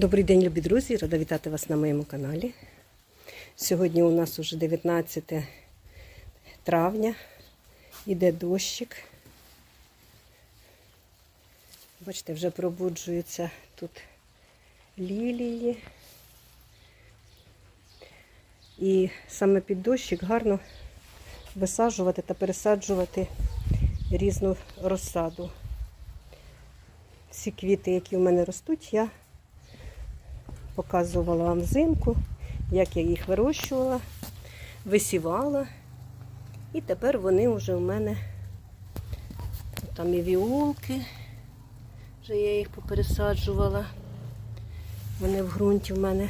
Добрий день, любі друзі! Рада вітати вас на моєму каналі. Сьогодні у нас уже 19 травня, іде дощик. Бачите, вже пробуджуються тут лілії. І саме під дощик гарно висаджувати та пересаджувати різну розсаду. Всі квіти, які в мене ростуть, я показувала вам взимку, як я їх вирощувала, висівала. І тепер вони вже у мене там і віолки, вже я їх попересаджувала. Вони в ґрунті в мене.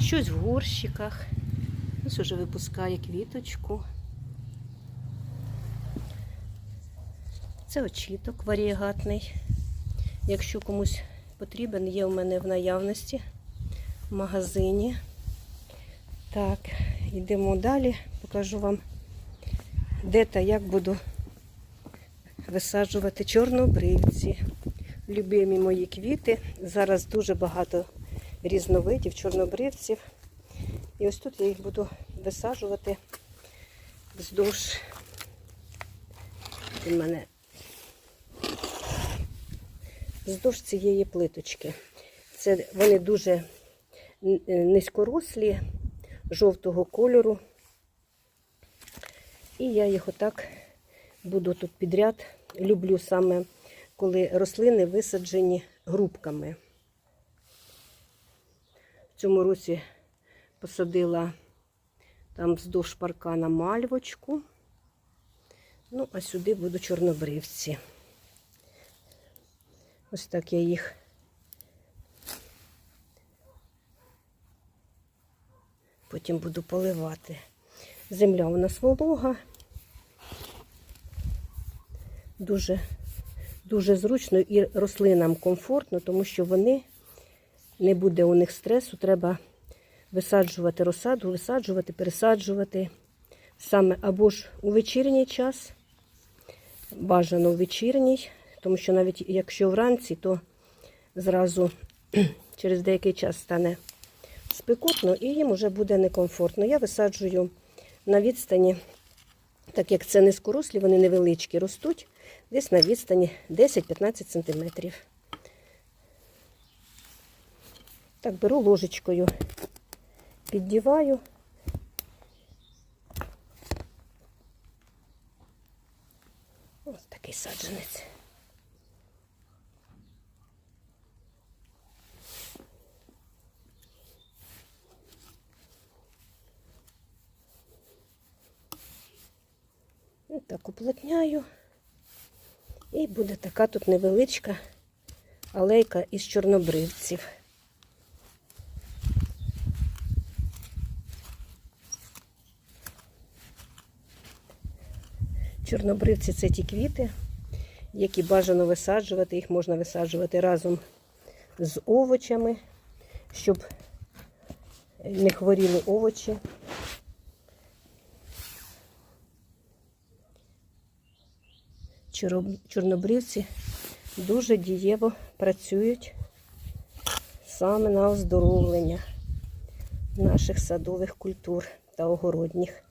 Щось в горщиках. Ось вже випускає квіточку. Це очіток варієгатний. Якщо комусь потрібен, є у мене в наявності в магазині. Так, йдемо далі, покажу вам, де та як буду висаджувати чорнобривці. Любимі мої квіти. Зараз дуже багато різновидів чорнобривців. І ось тут я їх буду висаджувати вздовж. У мене вздовж цієї плиточки. Це вони дуже низькорослі, жовтого кольору. І я їх отак буду тут підряд. Люблю саме, коли рослини висаджені грубками. В цьому році посадила там вздовж паркана мальвочку. Ну, а сюди буду чорнобривці. Ось так я їх потім буду поливати. Земля у нас волога. Дуже, дуже зручно і рослинам комфортно, тому що вони не буде у них стресу, треба висаджувати розсаду, висаджувати, пересаджувати саме або ж у вечірній час, бажано у вечірній, тому що навіть якщо вранці, то зразу через деякий час стане спекотно і їм вже буде некомфортно. Я висаджую на відстані, так як це низькорослі, вони невеличкі ростуть, десь на відстані 10-15 см. Так, беру ложечкою, піддіваю. Ось такий саджанець. Так уплотняю. І буде така тут невеличка алейка із чорнобривців. Чорнобривці це ті квіти, які бажано висаджувати. Їх можна висаджувати разом з овочами, щоб не хворіли овочі. Чорнобривці дуже дієво працюють саме на оздоровлення наших садових культур та огородніх.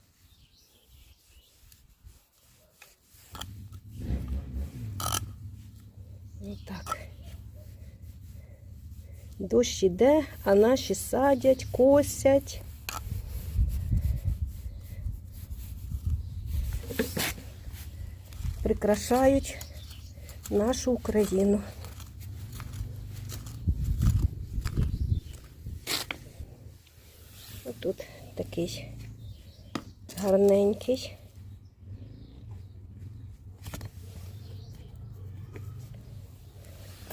Отак. Дощ іде, а наші садять, косять. Прикрашають нашу Україну. Отут такий гарненький.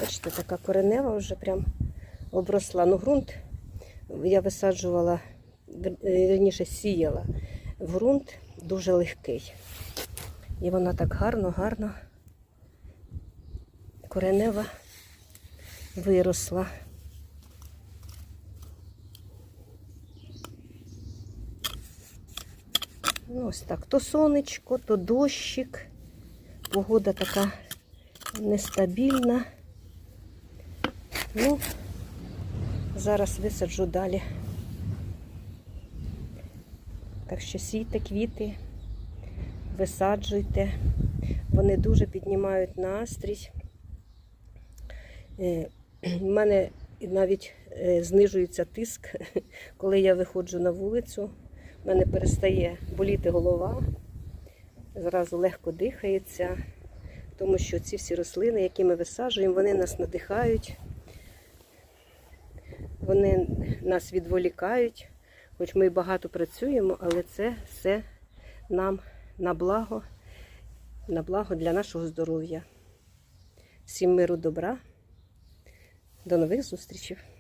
Бачите, така коренева вже прям обросла. Ну, ґрунт я висаджувала, верніше сіяла в ґрунт дуже легкий. І вона так гарно, гарно коренева виросла. Ну, ось так. То сонечко, то дощик. Погода така нестабільна. Ну, зараз висаджу далі. Так що сійте квіти, висаджуйте. Вони дуже піднімають настрій. Е, У мене навіть е, знижується тиск, коли я виходжу на вулицю. У мене перестає боліти голова, зразу легко дихається, тому що ці всі рослини, які ми висаджуємо, вони нас надихають, вони нас відволікають. Хоч ми багато працюємо, але це все нам на благо, на благо для нашого здоров'я. Всім миру добра. До нових зустрічей!